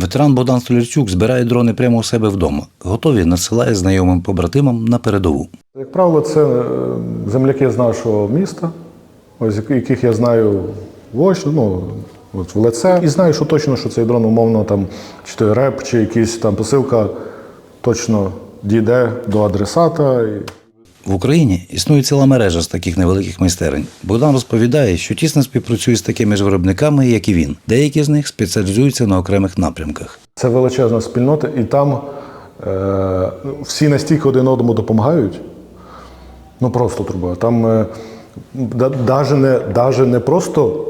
Ветеран Богдан Столярчук збирає дрони прямо у себе вдома. Готові надсилає знайомим побратимам на передову. Як правило, це е, земляки з нашого міста, ось яких я знаю в очі, ну, от в лице. І знаю, що точно, що цей дрон, умовно, там, чи то реп, чи якась там посилка точно дійде до адресата. В Україні існує ціла мережа з таких невеликих майстерень. Богдан розповідає, що тісно співпрацює з такими ж виробниками, як і він. Деякі з них спеціалізуються на окремих напрямках. Це величезна спільнота, і там е, всі настільки один одному допомагають. Ну просто труба. Там е, да, не, не просто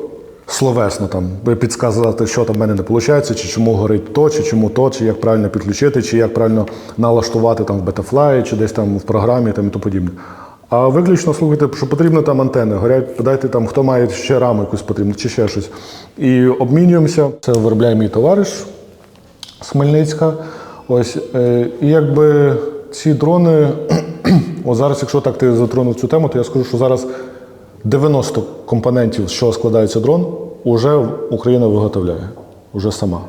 словесно там підказати, що там в мене не виходить, чи чому горить то, чи чому то, чи як правильно підключити, чи як правильно налаштувати там в бетафлаї, чи десь там в програмі там, і то подібне. А виключно слухайте, що потрібно там антени, горять, подайте там, хто має ще раму якусь потрібну, чи ще щось. І обмінюємося. Це виробляє мій товариш з Хмельницька. Ось, е, і якби ці дрони, о зараз, якщо так ти затронув цю тему, то я скажу, що зараз 90 компонентів, з чого складається дрон, уже Україна виготовляє, уже сама.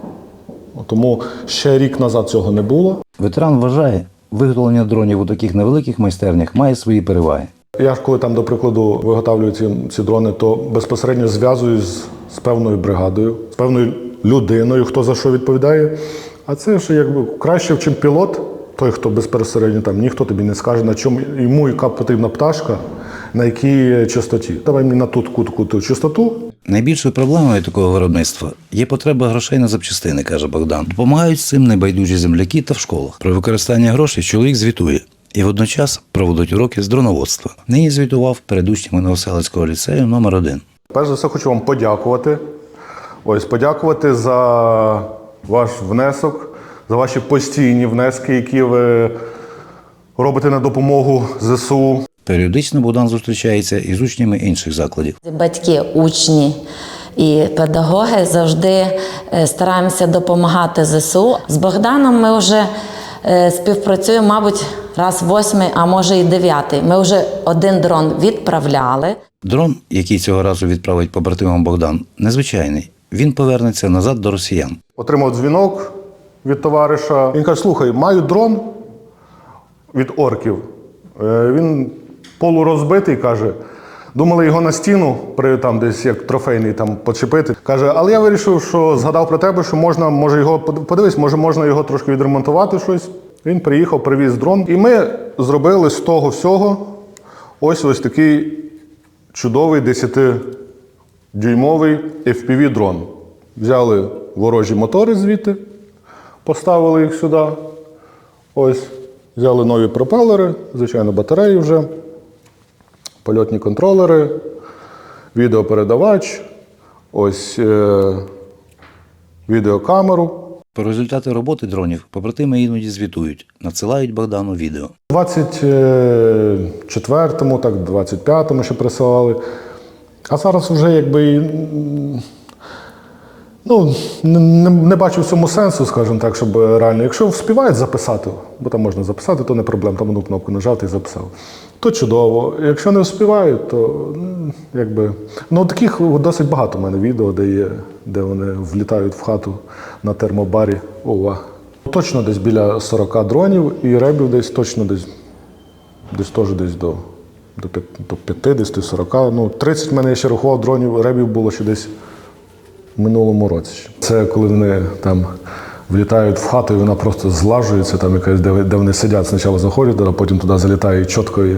Тому ще рік назад цього не було. Ветеран вважає, виготовлення дронів у таких невеликих майстернях має свої переваги. Я ж коли там, до прикладу, виготовлюю ці, ці дрони, то безпосередньо зв'язуюсь з, з певною бригадою, з певною людиною, хто за що відповідає. А це ж якби краще, ніж пілот, той, хто безпосередньо там ніхто тобі не скаже, на чому йому яка потрібна пташка, на якій частоті. Давай мені на ту таку таку ту частоту. Найбільшою проблемою такого виробництва є потреба грошей на запчастини, каже Богдан. Допомагають з цим небайдужі земляки та в школах. Про використання грошей чоловік звітує. І водночас проводить уроки з дроноводства. Нині звітував перед учнями Новоселицького ліцею номер 1 Перш за все, хочу вам подякувати. Ось подякувати за ваш внесок, за ваші постійні внески, які ви робите на допомогу ЗСУ. Періодично Богдан зустрічається із учнями інших закладів. Батьки, учні і педагоги завжди е, стараємося допомагати ЗСУ. З Богданом ми вже е, співпрацюємо, мабуть, раз восьмий, а може і дев'ятий. Ми вже один дрон відправляли. Дрон, який цього разу відправить побратимам Богдан, незвичайний. Він повернеться назад до росіян. Отримав дзвінок від товариша. Він каже: слухай, маю дрон від орків. Е, Він полурозбитий, каже. Думали його на стіну, при там десь як трофейний там почепити. Каже, але я вирішив, що згадав про тебе, що можна, може його подивись, може можна його трошки відремонтувати щось. Він приїхав, привіз дрон. І ми зробили з того всього ось ось такий чудовий 10-дюймовий FPV дрон. Взяли ворожі мотори звідти, поставили їх сюди. Ось, взяли нові пропелери, звичайно, батареї вже, польотні контролери, відеопередавач, ось е, відеокамеру. Про результати роботи дронів побратими іноді звітують, надсилають Богдану відео. У 24-му, так, 25-му ще присилали. А зараз вже якби. Ну, не, не, не бачу в цьому сенсу, скажімо так, щоб реально. Якщо вспівають записати, бо там можна записати, то не проблема, там одну кнопку нажати і записав. То чудово. Якщо не вспівають, то якби. Ну, таких досить багато в мене відео, де є, де вони влітають в хату на термобарі. Ова. Точно десь біля 40 дронів і ребів десь точно десь десь теж десь до, до, 50-40. Ну, 30 в мене ще рахував дронів, ребів було ще десь минулому році. Це коли вони там влітають в хату, і вона просто злажується, там якась, де, де вони сидять, спочатку заходять, а потім туди залітають чітко. І,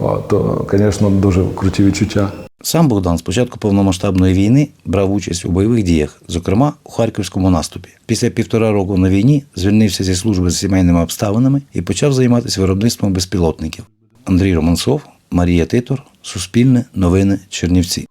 о, то, звісно, дуже круті відчуття. Сам Богдан з початку повномасштабної війни брав участь у бойових діях, зокрема у харківському наступі. Після півтора року на війні звільнився зі служби з сімейними обставинами і почав займатися виробництвом безпілотників. Андрій Романцов, Марія Титор, Суспільне, Новини, Чернівці.